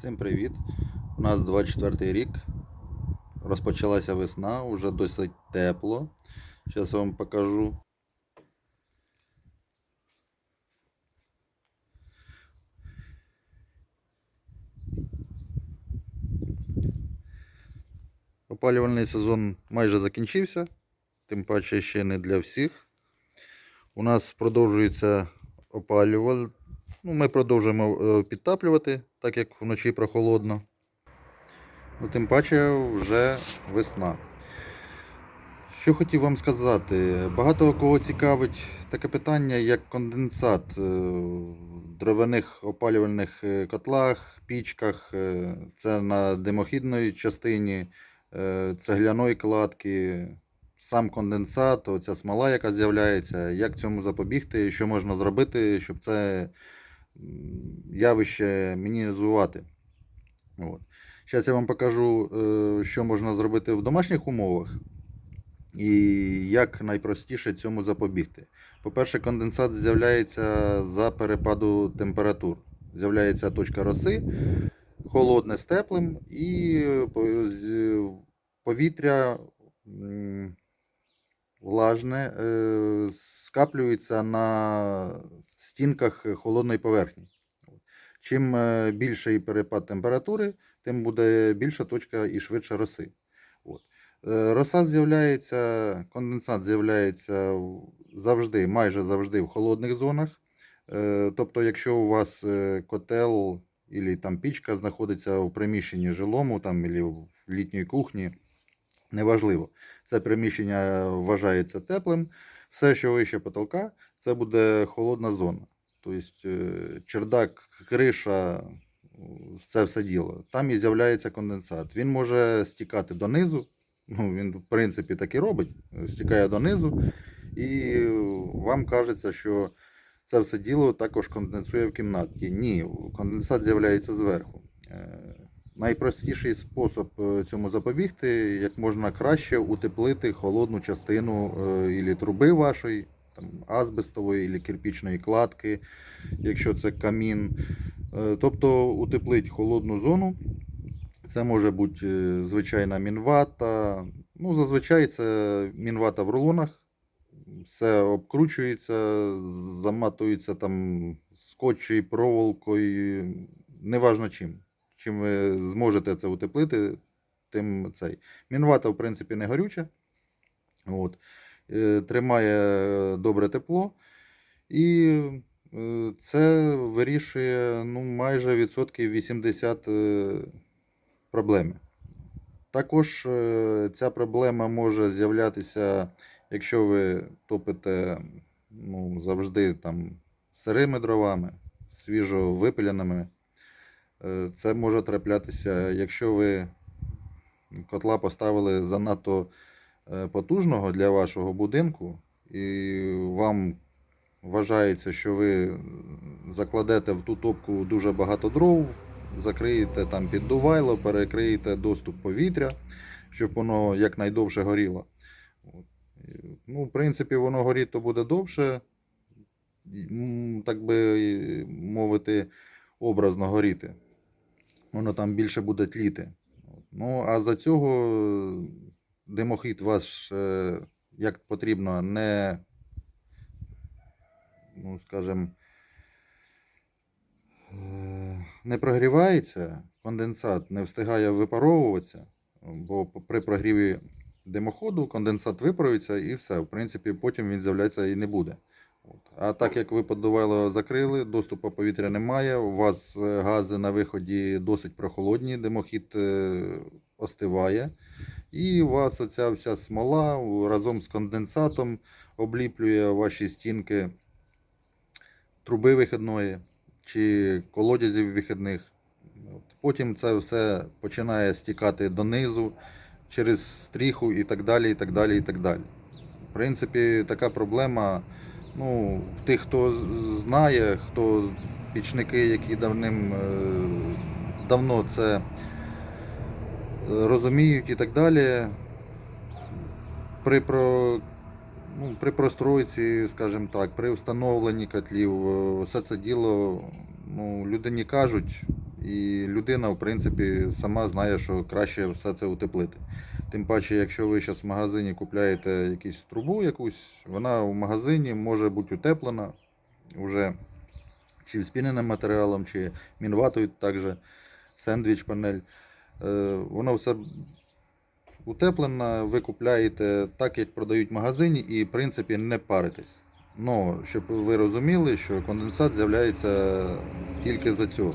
Всім привіт! У нас 24 рік. Розпочалася весна, вже досить тепло. Зараз вам покажу. Опалювальний сезон майже закінчився, тим паче ще не для всіх. У нас продовжується опалюваль... Ну, ми продовжуємо е, підтаплювати, так як вночі прохолодно. Ну, тим паче вже весна. Що хотів вам сказати, багато кого цікавить таке питання, як конденсат е, в дровяних опалювальних е, котлах, пічках, це на димохідної частині, цегляної кладки, сам конденсат, оця смола, яка з'являється, як цьому запобігти, що можна зробити, щоб це явище мінімізувати. От. Зараз я вам покажу, е, що можна зробити в домашніх умовах і як найпростіше цьому запобігти. По-перше, конденсат з'являється за перепаду температур. З'являється точка роси, холодне з теплим, і повітря влажне е, скаплюється на стінках холодної поверхні. Чим е, більший перепад температури, тим буде більша точка і швидше роси. От. Е, Роса з'являється, конденсат з'являється завжди, майже завжди в холодних зонах. Е, Тобто, якщо у вас е, котел або там пічка знаходиться в приміщенні жилому там, або в літній кухні, неважливо. Це приміщення вважається теплим. Все, що вище потолка, це буде холодна зона. Тобто е, чердак, криша, це все діло. Там і з'являється конденсат. Він може стікати донизу. Ну, він, в принципі, так і робить. Стікає донизу, і вам кажеться, що це все діло також конденсує в кімнаті. Ні, конденсат з'являється зверху. Найпростіший спосіб е, цьому запобігти, як можна краще утеплити холодну частину е, ілі труби вашої, там, азбестової або кирпічної кладки, якщо це камін. Е, Тобто утеплить холодну зону. Це може бути звичайна мінвата. Ну, зазвичай це мінвата в рулонах. Все обкручується, заматується там скотчем, проволокою, неважно чим. Чим ви зможете це утеплити, тим цей. Мінвата, в принципі, не горюча. От. Е, Тримає добре тепло. І е, це вирішує ну, майже відсотків 80 е, проблеми. Також ця проблема може з'являтися, якщо ви топите ну, завжди там сирими дровами, свіжо випиляними. Е, Це може траплятися, якщо ви котла поставили занадто е, потужного для вашого будинку, і вам вважається, що ви закладете в ту топку дуже багато дров, закриєте там піддувайло, перекриєте доступ повітря, щоб воно якнайдовше горіло. Ну, в принципі, воно горіти буде довше, так би мовити, образно горіти. Воно там більше буде тліти. Ну, а за цього е, димохід ваш е, як потрібно не, ну, скажімо, е, не прогрівається, конденсат не встигає випаровуватися, бо при прогріві димоходу конденсат випарується і все. В принципі, потім він з'являється і не буде. А так як ви поддувайло закрили, доступу повітря немає, у вас е, гази на виході досить прохолодні, димохід е, остиває. І у вас оця вся смола разом з конденсатом обліплює ваші стінки труби вихідної чи колодязів вихідних. От. Потім це все починає стікати донизу через стріху і так далі. і так далі, і так далі. В принципі, така проблема. Ну, тих, хто знає, хто пічники, які давним е, давно це розуміють і так далі. При, про, ну, при простройці, скажімо так, при встановленні котлів, е, все це діло ну, людині кажуть, і людина, в принципі, сама знає, що краще все це утеплити. Тим паче, якщо ви зараз в магазині купляєте якусь трубу якусь, вона в магазині може бути утеплена вже чи вспіненим матеріалом, чи мінватою також, сендвіч панель. Е, Воно все утеплено, ви купляєте так, як продають в магазині, і в принципі не паритесь. Ну, щоб ви розуміли, що конденсат з'являється тільки за цього.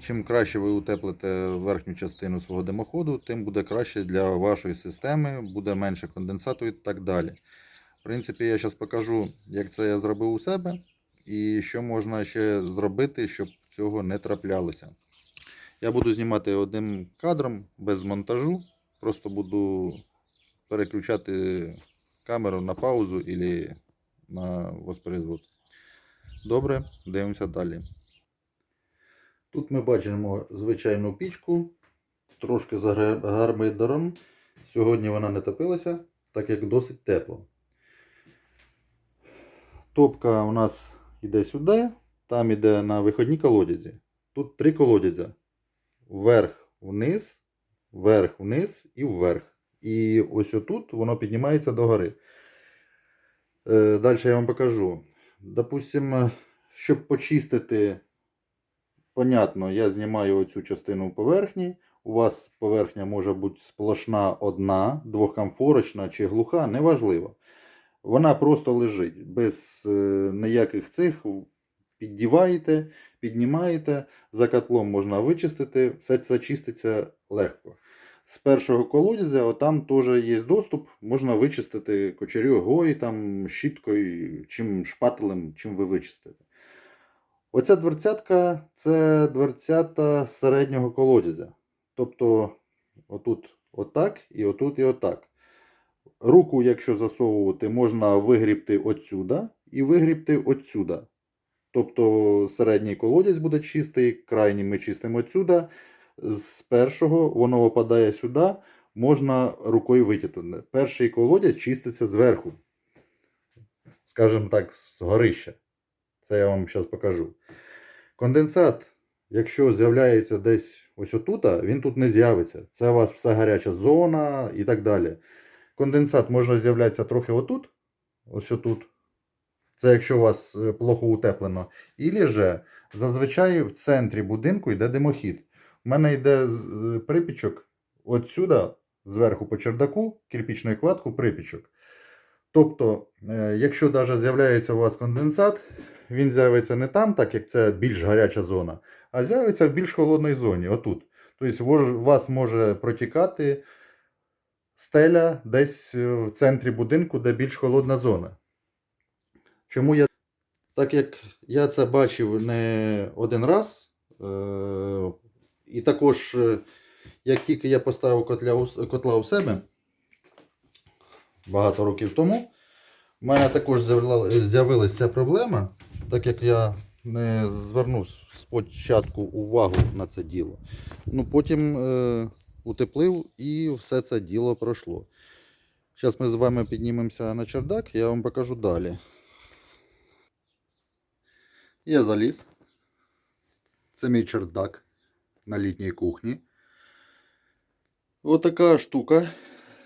Чим краще ви утеплите верхню частину свого димоходу, тим буде краще для вашої системи, буде менше конденсату і так далі. В принципі, я зараз покажу, як це я зробив у себе і що можна ще зробити, щоб цього не траплялося. Я буду знімати одним кадром без монтажу. Просто буду переключати камеру на паузу або на воспроизвод. Добре, дивимося далі. Тут ми бачимо звичайну пічку, трошки за гармидером. Сьогодні вона не топилася, так як досить тепло. Топка у нас йде сюди, там йде на виходні колодязі. Тут три колодязя. Вверх, вниз, вверх, вниз і вверх. І ось отут воно піднімається до гори. Е, Далі я вам покажу. Допустимо, щоб почистити, понятно, я знімаю оцю частину поверхні. У вас поверхня може бути сплошна одна, двохкомфорочна чи глуха, неважливо. Вона просто лежить без е, ніяких цих. Піддіваєте, піднімаєте, за котлом можна вичистити, все це чиститься легко. З першого колодязя, отам теж є доступ, можна вичистити кочерьогою, там, щіткою, чим шпателем, чим ви вичистите. Оця дверцятка це дверцята середнього колодязя. Тобто, отут отак і отут і отак. Руку, якщо засовувати, можна вигрібти отсюда і вигрібти отсюда. Тобто середній колодязь буде чистий, крайній ми чистимо отсюда. З першого воно опадає сюди, можна рукою витягнути. Перший колодязь чиститься зверху. Скажімо так, з горища. Це я вам зараз покажу. Конденсат, якщо з'являється десь ось отут, він тут не з'явиться. Це у вас вся гаряча зона і так далі. Конденсат може з'являтися трохи отут, ось отут. Це якщо у вас е, плохо утеплено. Ілі же зазвичай в центрі будинку йде димохід. У мене йде е, припічок от сюди, зверху по чердаку, кирпічною кладку припічок. Тобто, е, якщо навіть з'являється у вас конденсат, він з'явиться не там, так як це більш гаряча зона, а з'явиться в більш холодній зоні, отут. Тобто у вас може протікати стеля десь е, в центрі будинку, де більш холодна зона. Чому я. Так як я це бачив не один раз, е- і також, е, як тільки я поставив котля котла у себе багато років тому, в мене також з'явилася проблема, так як я не звернув спочатку увагу на це діло. Ну, потім е- утеплив і все це діло пройшло. Зараз ми з вами піднімемося на чердак, я вам покажу далі. Я заліз. Це мій чердак на літній кухні. Отака штука.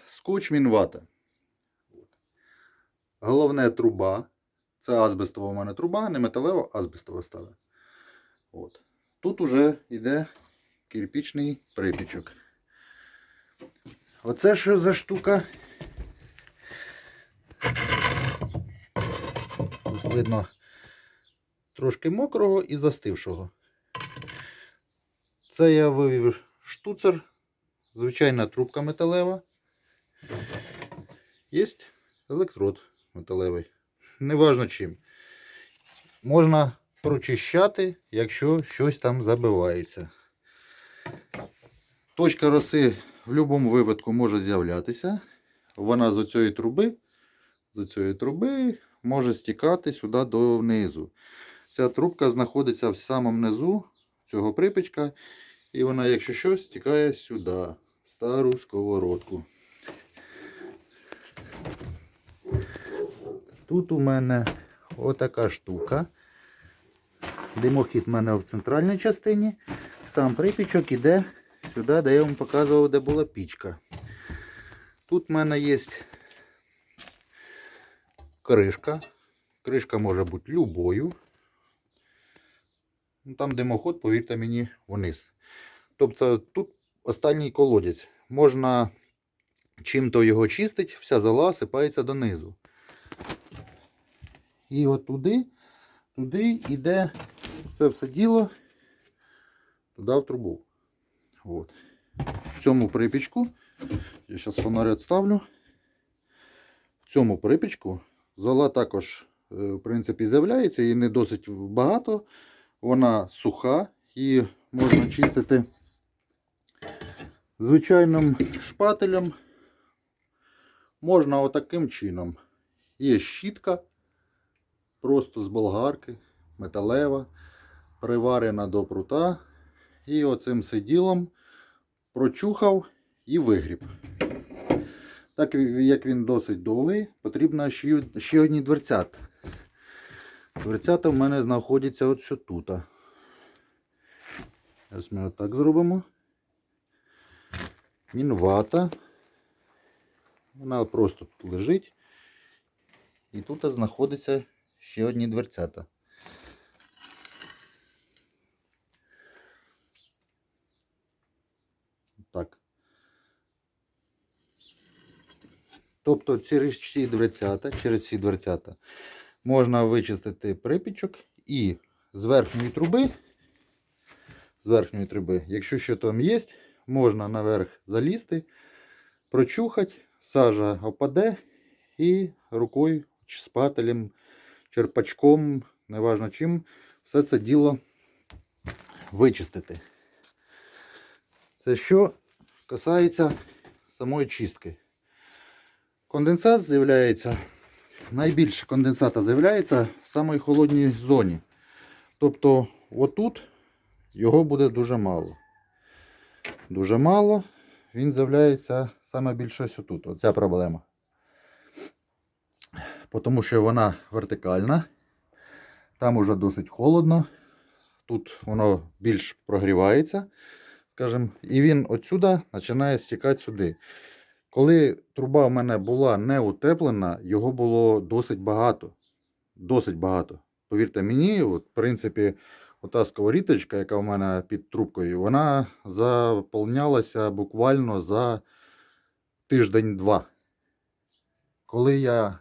Скотч мінвата. Головне труба. Це азбестова у мене труба, не металева, азбестова стала. От. Тут уже йде кирпічний припічок. Оце що за штука? Тут видно трошки мокрого і застившого. Це я вивів штуцер, звичайна трубка металева. Є електрод металевий. Неважно чим. Можна прочищати, якщо щось там забивається. Точка роси в будь-якому випадку може з'являтися. Вона з цієї труби, з цієї труби може стікати сюди донизу. Ця трубка знаходиться в самому низу цього припічка. І вона, якщо що, стікає сюди, в стару сковородку. Тут у мене отака штука. Димохід в мене в центральній частині. Сам припічок іде сюди, де я вам показував, де була пічка. Тут в мене є кришка. Кришка може бути любою. Ну, Там димоход, повірте мені, вниз. Тобто тут останній колодязь. Можна чим-то його чистить, вся зола сипається донизу. І от туди, туди йде це все діло туди в трубу. От. В цьому припічку, я зараз фонарь відставлю. В цьому припічку зола також, е, в принципі, з'являється і не досить багато. Вона суха, її можна чистити звичайним шпателем. Можна отаким чином. Є щітка, просто з болгарки, металева, приварена до прута. І оцим сиділом прочухав і вигріб. Так як він досить довгий, потрібно ще, одні дверцята. Дверцята в мене знаходяться що тут. Зараз ми отак зробимо. Мінвата. Вона просто тут лежить. І тут знаходиться ще одні дверцята. Так. Тобто через ці дверцята, через ці дверцята можна вичистити припічок і з верхньої труби, з верхньої труби, якщо що там є, можна наверх залізти, прочухати, сажа опаде і рукою, чи шпателем, черпачком, неважно чим, все це діло вичистити. Це що касається самої чистки. Конденсат з'являється, найбільше конденсата з'являється в самій холодній зоні. Тобто отут його буде дуже мало. Дуже мало, він з'являється саме більше ось отут. Оця проблема. Тому що вона вертикальна, там уже досить холодно, тут воно більш прогрівається, скажімо, і він отсюди починає стікати сюди. Коли труба в мене була не утеплена, його було досить багато. Досить багато. Повірте мені, от, в принципі, ота сковоріточка, яка в мене під трубкою, вона заповнялася буквально за тиждень-два. Коли я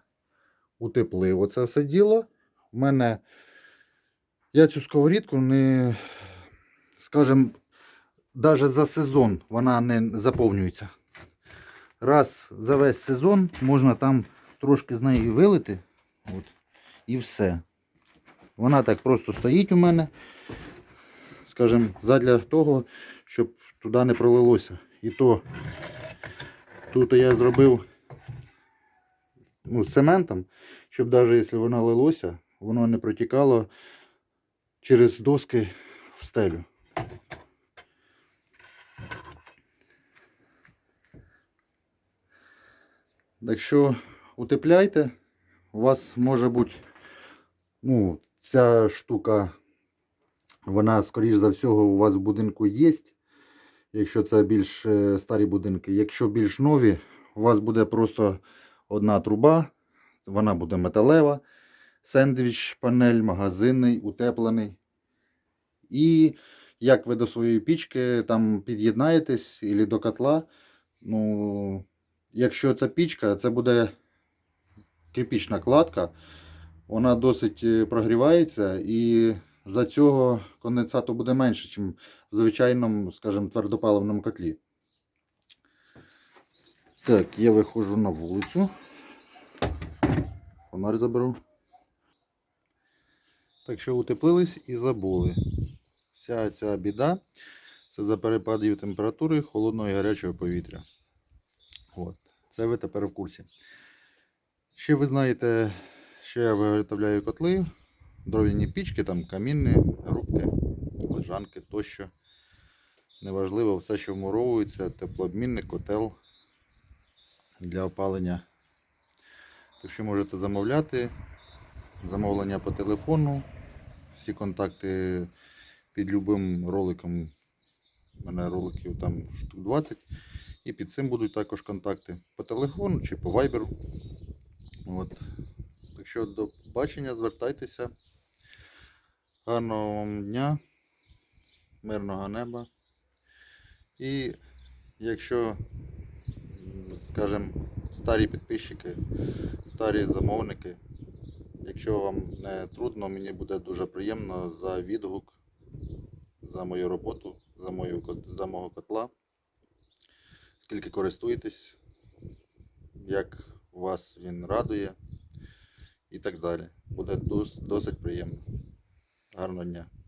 утеплив оце все діло, в мене я цю сковорідку не, скажімо, навіть за сезон вона не заповнюється раз за весь сезон можна там трошки з неї вилити. От, і все. Вона так просто стоїть у мене, скажімо, задля того, щоб туди не пролилося. І то тут я зробив ну, з цементом, щоб навіть якщо воно лилося, воно не протікало через доски в стелю. Так що утепляйте, у вас може бути, ну, ця штука, вона, скоріш за всього, у вас в будинку є. Якщо це більш е, старі будинки. Якщо більш нові, у вас буде просто одна труба, вона буде металева, сендвіч, панель, магазинний, утеплений. І як ви до своєї пічки там під'єднаєтесь або до котла, ну, якщо це пічка, це буде кирпічна кладка. Вона досить е, прогрівається і за цього конденсату буде менше, ніж в звичайному, скажімо, твердопаливному котлі. Так, я виходжу на вулицю. Фонарь заберу. Так що утеплились і забули. Вся ця біда це за перепадів температури холодного і гарячого повітря. От. Це ви тепер в курсі. Ще ви знаєте, що я виготовляю котли, дров'яні пічки, там камінні, рубки, лежанки тощо. Неважливо, все, що вмуровується, теплообмінник, котел для опалення. Так що можете замовляти, замовлення по телефону. Всі контакти під любим роликом. У мене роликів там штук 20. І під цим будуть також контакти по телефону чи по вайберу. От. Так що до побачення, звертайтеся. Гарного вам дня, мирного неба. І якщо, скажімо, старі підписчики, старі замовники, якщо вам не трудно, мені буде дуже приємно за відгук, за мою роботу, за, мою, за мого котла. Скільки користуєтесь, як вас він радує і так далі. Буде досить приємно. Гарного дня.